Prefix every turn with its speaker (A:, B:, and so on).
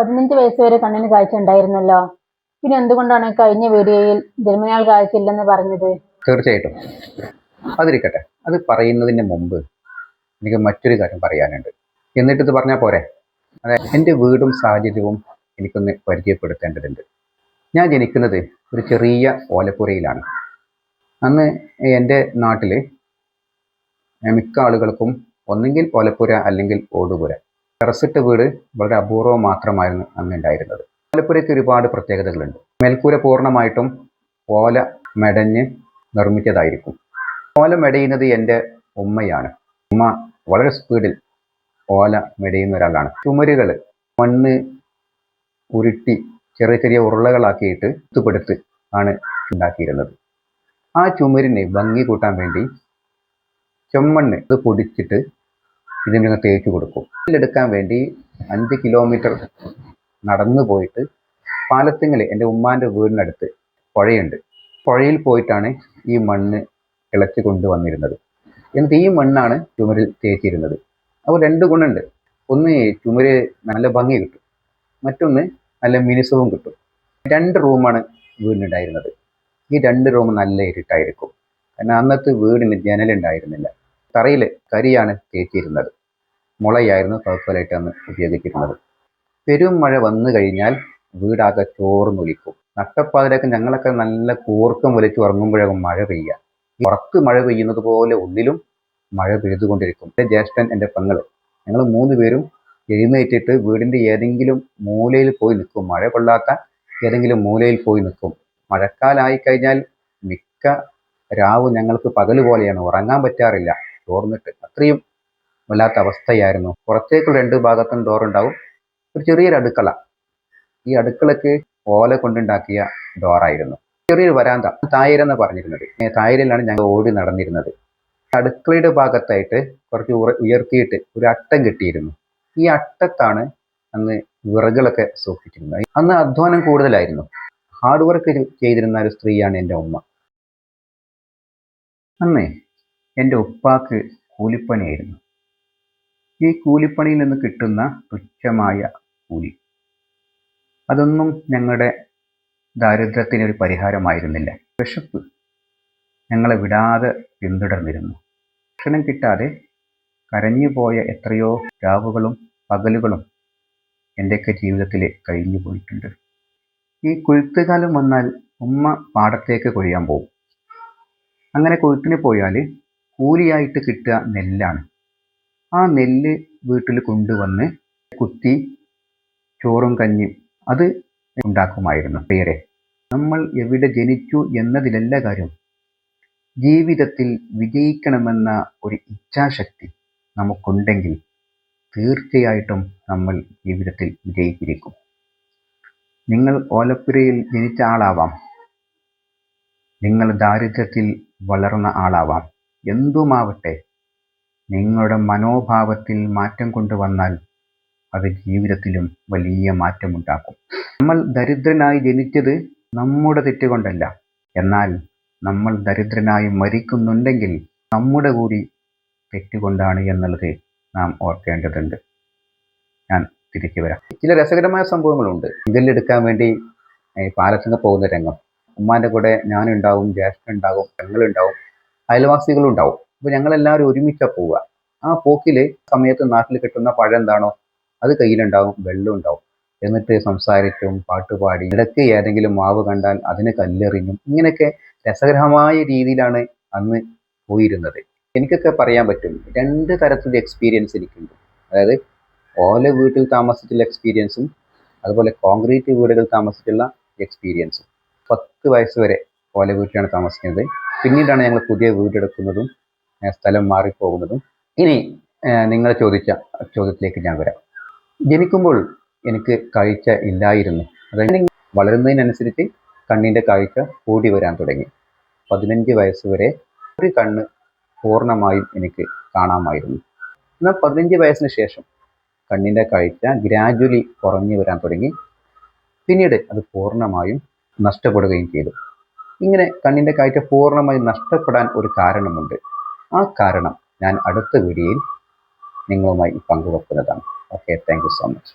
A: പതിനഞ്ച് വയസ്സ് വരെ കണ്ണിന് കാഴ്ച ഉണ്ടായിരുന്നല്ലോ. പിന്നെ എന്തുകൊണ്ടാണ് കഴിഞ്ഞ വീഡിയോയിൽ ജന്മനാൾ കാഴ്ചയില്ലെന്ന് പറഞ്ഞത്?
B: തീർച്ചയായിട്ടും. അതിരിക്കട്ടെ. അത് പറയുന്നതിന് മുമ്പ് എനിക്ക് മറ്റൊരു കാര്യം പറയാനുണ്ട്. എന്നിട്ട് ഇത് പറഞ്ഞാൽ പോരെ? അതായത് എന്റെ വീടും സാഹചര്യവും എനിക്കൊന്ന് പരിചയപ്പെടുത്തേണ്ടതുണ്ട്. ഞാൻ ജനിക്കുന്നത് ഒരു ചെറിയ ഓലപ്പുരയിലാണ്. അന്ന് എന്റെ നാട്ടിൽ മിക്ക ആളുകൾക്കും ഒന്നെങ്കിൽ ഓലപ്പുര അല്ലെങ്കിൽ ഓടുപുര. ടെറസിട്ട വീട് വളരെ അപൂർവം മാത്രമായിരുന്നു അന്ന് ഉണ്ടായിരുന്നത് ആലപ്പുഴയ്ക്ക് ഒരുപാട് പ്രത്യേകതകളുണ്ട്. മേൽക്കൂര പൂർണമായിട്ടും ഓല മെടഞ്ഞ് നിർമ്മിച്ചതായിരിക്കും. ഓല മെടയുന്നത് എന്റെ ഉമ്മയാണ്. ഉമ്മ വളരെ സ്പീഡിൽ ഓല മെടയുന്ന ഒരാളാണ്. ചുമരുകൾ മണ്ണ് ഉരുട്ടി ചെറിയ ചെറിയ ഉരുളകളാക്കിയിട്ട് തുപ്പെടുത്ത് ആണ് ഉണ്ടാക്കിയിരുന്നത്. ആ ചുമരിനെ ഭംഗി കൂട്ടാൻ വേണ്ടി ചെമ്മണ്ണ് ഇത് പൊടിച്ചിട്ട് ഇതിനങ്ങ് തേച്ച് കൊടുക്കും. ഇതിലെടുക്കാൻ വേണ്ടി അഞ്ച് കിലോമീറ്റർ നടന്നു പോയിട്ട് പാലത്തിങ്ങൽ എന്റെ ഉമ്മാന്റെ വീടിനടുത്ത് പുഴയുണ്ട്. പുഴയിൽ പോയിട്ടാണ് ഈ മണ്ണ് ഇളച്ച് കൊണ്ടുവന്നിരുന്നത് എന്നിട്ട് ഈ മണ്ണാണ് ചുമരിൽ തേച്ചിരുന്നത്. അപ്പോൾ രണ്ട് ഗുണമുണ്ട്. ഒന്ന് ചുമര് നല്ല ഭംഗി കിട്ടും. മറ്റൊന്ന് നല്ല മിനുസവും കിട്ടും. രണ്ട് റൂമാണ് വീടിനുണ്ടായിരുന്നത്. ഈ രണ്ട് റൂം നല്ല ഇരുട്ടായിരിക്കും. കാരണം അന്നത്തെ വീടിന് ജനലുണ്ടായിരുന്നില്ല. തറയിൽ കരിയാണ് തേച്ചിരുന്നത് മുളയായിരുന്നു കുഴപ്പമില്ലായിട്ട് അന്ന് ഉപയോഗിച്ചിരുന്നത്. പെരും മഴ വന്നു കഴിഞ്ഞാൽ വീടാകെ ചോർന്നൊലിക്കും നട്ടപ്പാതിരൊക്കെ ഞങ്ങളൊക്കെ നല്ല കൂർക്കം വലിച്ചു ഉറങ്ങുമ്പോഴേക്കും മഴ പെയ്യുക പുറത്ത് മഴ പെയ്യുന്നത് പോലെ ഉള്ളിലും മഴ പെയ്തുകൊണ്ടിരിക്കും. എന്റെ ജ്യേഷ്ഠൻ എന്റെ പെങ്ങൾ ഞങ്ങൾ മൂന്ന് പേരും എഴുന്നേറ്റിട്ട് വീടിന്റെ ഏതെങ്കിലും മൂലയിൽ പോയി നിൽക്കും. മഴ കൊള്ളാത്ത ഏതെങ്കിലും മൂലയിൽ പോയി നിൽക്കും. മഴക്കാലമായി കഴിഞ്ഞാൽ മിക്ക രാവ് ഞങ്ങൾക്ക് പകൽ പോലെയാണ്. ഉറങ്ങാൻ പറ്റാറില്ല. ചോർന്നിട്ട്. അത്രയും വല്ലാത്ത അവസ്ഥയായിരുന്നു. പുറത്തേക്ക് രണ്ട് ഭാഗത്തും ഡോറുണ്ടാവും. ഒരു ചെറിയൊരു അടുക്കള. ഈ അടുക്കളയ്ക്ക് ഓല കൊണ്ടുണ്ടാക്കിയ ഡോറായിരുന്നു. ചെറിയൊരു വരാന്ത. തായരെന്ന് പറഞ്ഞിരുന്നത്. ഏ, തായരിലാണ് ഞങ്ങൾ ഓടി നടന്നിരുന്നത്. അടുക്കളയുടെ ഭാഗത്തായിട്ട് കുറച്ച് ഉയർത്തിയിട്ട് ഒരു അട്ടം കിട്ടിയിരുന്നു. ഈ അട്ടത്താണ് അന്ന് വിറകുകളൊക്കെ സൂക്ഷിച്ചിരുന്നത്. അന്ന് അധ്വാനം കൂടുതലായിരുന്നു. ഹാർഡ് വർക്ക് ചെയ്തിരുന്ന ഒരു സ്ത്രീയാണ് എന്റെ ഉമ്മ. അന്നേ എന്റെ ഉപ്പാക്ക് കൂലിപ്പണിയായിരുന്നു. ഈ കൂലിപ്പണിയിൽ നിന്ന് കിട്ടുന്ന തുച്ഛമായ കൂലി. അതൊന്നും ഞങ്ങളുടെ ദാരിദ്ര്യത്തിനൊരു പരിഹാരമായിരുന്നില്ല. വിശപ്പ് ഞങ്ങളെ വിടാതെ പിന്തുടർന്നിരുന്നു. ഭക്ഷണം കിട്ടാതെ കരഞ്ഞുപോയ എത്രയോ രാവുകളും പകലുകളും എന്റെയൊക്കെ ജീവിതത്തിൽ കഴിഞ്ഞു പോയിട്ടുണ്ട്. ഈ കൊയ്ത്തുകാലം വന്നാൽ ഉമ്മ പാടത്തേക്ക് കൊയ്യാൻ പോകും. അങ്ങനെ കൊയ്ത്തിന് പോയാൽ കൂലിയായിട്ട് കിട്ടുക നെല്ലാണ്. ആ നെല്ല് വീട്ടിൽ കൊണ്ടുവന്ന് കുത്തി ചോറും കഞ്ഞിയും അത് ഉണ്ടാക്കുമായിരുന്നു. പേരെ. നമ്മൾ എവിടെ ജനിച്ചു എന്നതിലല്ല കാര്യം. ജീവിതത്തിൽ വിജയിക്കണമെന്ന ഒരു ഇച്ഛാശക്തി നമുക്കുണ്ടെങ്കിൽ തീർച്ചയായിട്ടും നമ്മൾ ജീവിതത്തിൽ വിജയിച്ചിരിക്കും. നിങ്ങൾ ഓലപ്പുരയിൽ ജനിച്ച ആളാവാം. നിങ്ങൾ ദാരിദ്ര്യത്തിൽ വളർന്ന ആളാവാം. എന്തുമാവട്ടെ നിങ്ങളുടെ മനോഭാവത്തിൽ മാറ്റം കൊണ്ടുവന്നാൽ അത് ജീവിതത്തിലും വലിയ മാറ്റമുണ്ടാക്കും. നമ്മൾ ദരിദ്രനായി ജനിച്ചത് നമ്മുടെ തെറ്റുകൊണ്ടല്ല. എന്നാൽ നമ്മൾ ദരിദ്രനായി മരിക്കുന്നുണ്ടെങ്കിൽ നമ്മുടെ കൂടി തെറ്റുകൊണ്ടാണ് എന്നുള്ളത് നാം ഓർക്കേണ്ടതുണ്ട്. ഞാൻ തിരിച്ചു വരാം. ചില രസകരമായ സംഭവങ്ങളുണ്ട്. ഇതിലെടുക്കാൻ വേണ്ടി പാലത്തിന് പോകുന്ന രംഗം. ഉമ്മാന്റെ കൂടെ ഞാനുണ്ടാവും ജ്യേഷ്ഠ ഉണ്ടാവും പെങ്ങളുണ്ടാവും. അയൽവാസികളും ഉണ്ടാവും അപ്പോൾ ഞങ്ങളെല്ലാവരും ഒരുമിച്ചാണ് പോവുക. ആ പോക്കിൽ സമയത്ത് നാട്ടിൽ കിട്ടുന്ന പഴം എന്താണോ അത് കയ്യിലുണ്ടാവും വെള്ളം ഉണ്ടാവും എന്നിട്ട് സംസാരിച്ചും പാട്ടുപാടി ഇടയ്ക്ക് ഏതെങ്കിലും മാവ് കണ്ടാൽ അതിന് കല്ലെറിഞ്ഞും. ഇങ്ങനെയൊക്കെ രസകരമായ രീതിയിലാണ് അന്ന് പോയിരുന്നത്. എനിക്കൊക്കെ പറയാൻ പറ്റും രണ്ട് തരത്തിലുള്ള എക്സ്പീരിയൻസ് എനിക്കുണ്ട്. അതായത് ഓല വീട്ടിൽ താമസിച്ചുള്ള എക്സ്പീരിയൻസും അതുപോലെ കോൺക്രീറ്റ് വീടുകൾ താമസിച്ചുള്ള എക്സ്പീരിയൻസും പത്ത് വയസ്സ് വരെ ഓല വീട്ടിലാണ് താമസിക്കുന്നത്. പിന്നീടാണ് ഞങ്ങൾ പുതിയ വീടെടുക്കുന്നതും സ്ഥലം മാറിപ്പോകുന്നതും. ഇനി നിങ്ങൾ ചോദിച്ച ചോദ്യത്തിലേക്ക് ഞാൻ വരാം. ജനിക്കുമ്പോൾ എനിക്ക് കാഴ്ച ഇല്ലായിരുന്നു. അതായത് വളരുന്നതിനനുസരിച്ച് കണ്ണിന്റെ കാഴ്ച കൂടി വരാൻ തുടങ്ങി. പതിനഞ്ച് വയസ്സ് വരെ ഒരു കണ്ണ് പൂർണമായും എനിക്ക് കാണാമായിരുന്നു. എന്നാൽ പതിനഞ്ച് വയസ്സിന് ശേഷം കണ്ണിന്റെ കാഴ്ച ഗ്രാജുവലി കുറഞ്ഞു വരാൻ തുടങ്ങി. പിന്നീട് അത് പൂർണമായും നഷ്ടപ്പെടുകയും ചെയ്തു. ഇങ്ങനെ കണ്ണിന്റെ കാഴ്ച പൂർണമായി നഷ്ടപ്പെടാൻ ഒരു കാരണമുണ്ട്. ആ കാരണം ഞാൻ അടുത്ത വീഡിയോയിൽ നിങ്ങളുമായി പങ്കുവെക്കുന്നതാണ്. Okay thank so much